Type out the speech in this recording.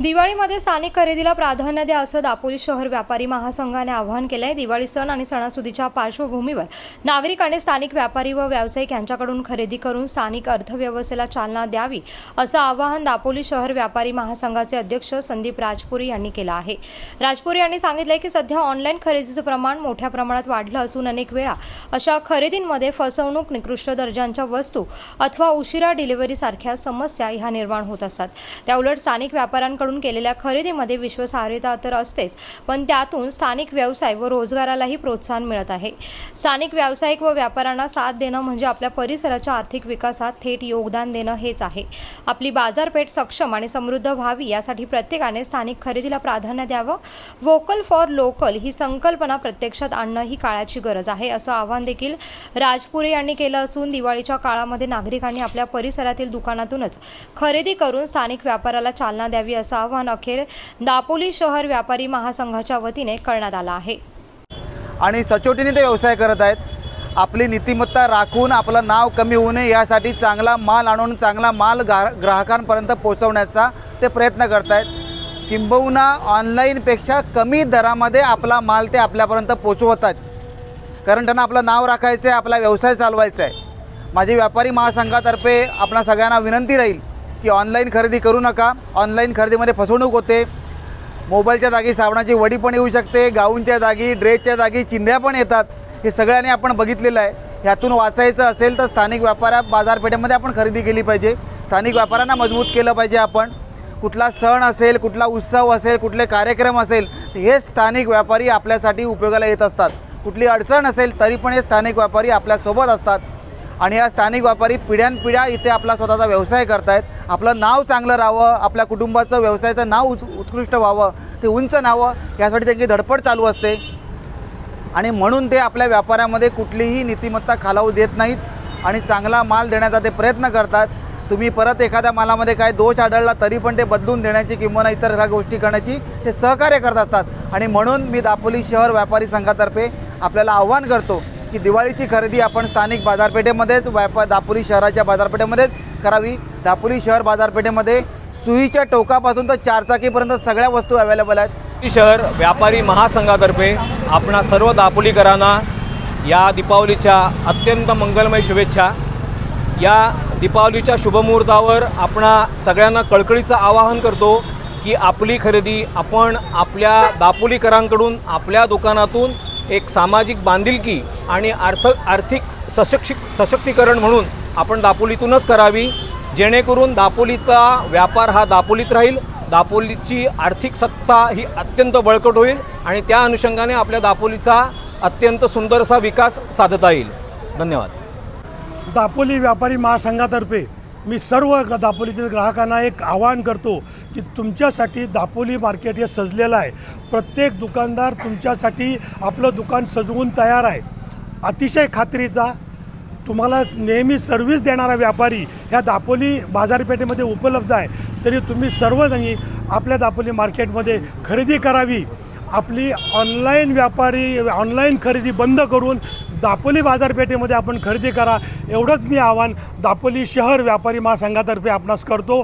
दिवाळीमध्ये स्थानिक खरेदीला प्राधान्य द्या असं दापोली शहर व्यापारी महासंघाने आवाहन केलं आहे दिवाळी सण आणि सणासुदीच्या पार्श्वभूमीवर नागरिकांनी स्थानिक व्यापारी व व्यावसायिक यांच्याकडून खरेदी करून स्थानिक अर्थव्यवस्थेला चालना द्यावी असं आवाहन दापोली शहर व्यापारी महासंघाचे अध्यक्ष संदीप राजपुरी यांनी केलं आहे. राजपुरी यांनी सांगितलं की सध्या ऑनलाईन खरेदीचं प्रमाण मोठ्या प्रमाणात वाढलं असून अनेक वेळा अशा खरेदींमध्ये फसवणूक निकृष्ट दर्जांच्या वस्तू अथवा उशिरा डिलिव्हरीसारख्या समस्या ह्या निर्माण होत असतात. त्याउलट स्थानिक व्यापाऱ्यांकडून केलेल्या खरेदीमध्ये विश्वासार्हता तर असतेच पण त्यातून स्थानिक व्यवसाय व रोजगारालाही प्रोत्साहन मिळत आहे. स्थानिक व्यावसायिक व व्यापाऱ्यांना साथ देणं म्हणजे आपल्या परिसराच्या आर्थिक विकासात थेट योगदान देणं हेच आहे. आपली बाजारपेठ सक्षम आणि समृद्ध व्हावी यासाठी प्रत्येकाने स्थानिक खरेदीला प्राधान्य द्यावं. व्होकल फॉर लोकल ही संकल्पना प्रत्यक्षात आणणं ही काळाची गरज आहे असं आवाहन देखील राजपुरे यांनी केलं असून दिवाळीच्या काळामध्ये नागरिकांनी आपल्या परिसरातील दुकानातूनच खरेदी करून स्थानिक व्यापाराला चालना द्यावी असं आवाहन अखेर दापोली शहर व्यापारी महासंघाच्या वतीने करण्यात आलं आहे. आणि सचोटीने ते व्यवसाय करत आहेत. आपली नीतिमत्ता राखून आपलं नाव कमी होऊ नये यासाठी चांगला माल आणून चांगला माल गा ग्राहकांपर्यंत पोहोचवण्याचा ते प्रयत्न करत आहेत किंबहुना ऑनलाईनपेक्षा कमी दरामध्ये आपला माल ते आपल्यापर्यंत पोचवत आहेत कारण त्यांना आपलं नाव राखायचं आहे आपला व्यवसाय चालवायचा आहे माझी व्यापारी महासंघातर्फे आपणा सगळ्यांना विनंती राहील की ऑनलाईन खरेदी करू नका. ऑनलाईन खरेदीमध्ये फसवणूक होते. मोबाईलच्या जागी साबणाची वडी पण येऊ शकते गाऊनच्या जागी ड्रेसच्या जागी चिंध्या पण येतात. हे सगळ्यांनी आपण बघितलेलं आहे. ह्यातून वाचायचं असेल तर स्थानिक व्यापाऱ्या बाजारपेठेमध्ये आपण खरेदी केली पाहिजे. स्थानिक व्यापाऱ्यांना मजबूत केलं पाहिजे आपण. कुठला सण असेल कुठला उत्सव असेल कुठले कार्यक्रम असेल हे स्थानिक व्यापारी आपल्यासाठी उपयोगाला येत असतात. कुठली अडचण असेल तरी पण हे स्थानिक व्यापारी आपल्यासोबत असतात. आणि या स्थानिक व्यापारी पिढ्यानपिढ्या इथे आपला स्वतःचा व्यवसाय करतायत. आपलं नाव चांगलं राहावं आपल्या कुटुंबाचं व्यवसायाचं नाव उत् उत्कृष्ट व्हावं ते उंच न्हावं यासाठी त्यांची धडपड चालू असते. आणि म्हणून ते आपल्या व्यापारामध्ये कुठलीही नीतिमत्ता खालावू देत नाहीत आणि चांगला माल देण्याचा ते प्रयत्न करतात. तुम्ही परत एखाद्या मालामध्ये काय दोष आढळला तरी पण ते बदलून देण्याची किंवा इतर ह्या गोष्टी करण्याची ते सहकार्य करत असतात. आणि म्हणून मी दापोली शहर व्यापारी संघातर्फे आपल्याला आव्हान करतो की दिवाळीची खरेदी आपण स्थानिक बाजारपेठेमध्येच व्यापार दापोली शहराच्या बाजारपेठेमध्येच करावी. दापोली शहर बाजारपेठेमध्ये सुईच्या टोकापासून तर चारचाकीपर्यंत सगळ्या वस्तू अवेलेबल आहेत. शहर व्यापारी महासंघातर्फे आपणा सर्व दापोलीकरांना या दीपावलीच्या अत्यंत मंगलमय शुभेच्छा. या दीपावलीच्या शुभमुहूर्तावर आपणा सगळ्यांना कळकळीचं आवाहन करतो की आपली खरेदी आपण आपल्या दापोलीकरांकडून आपल्या दुकानातून एक सामाजिक बांधिलकी आणि अर्थ आर्थिक सशक्षि सशक्तीकरण म्हणून आपण दापोलीतूनच करावी. जेणेकरून दापोलीचा व्यापार हा दापोलीत राहील. दापोलीची आर्थिक सत्ता ही अत्यंत बळकट होईल आणि त्या अनुषंगाने आपल्या दापोलीचा अत्यंत सुंदरसा विकास साधता येईल. धन्यवाद. दापोली व्यापारी महासंघातर्फे मी सर्व दापोलीतील ग्राहकांना एक आवाहन करतो की तुमच्यासाठी दापोली मार्केट हे सजलेलं आहे. प्रत्येक दुकानदार तुमच्यासाठी आपलं दुकान सजवून तयार आहे. अतिशय खात्रीचा तुम्हाला नेहमी सर्व्हिस देणारा व्यापारी ह्या दापोली बाजारपेठेमध्ये उपलब्ध आहे. तरी तुम्ही सर्वजणी आपल्या दापोली मार्केटमध्ये खरेदी करावी. आपली ऑनलाईन व्यापारी ऑनलाईन खरेदी बंद करून दापोली बाजारपेठेमध्ये आपण खरेदी करा. एवढंच मी आवाहन दापोली शहर व्यापारी महासंघातर्फे आपणास करतो.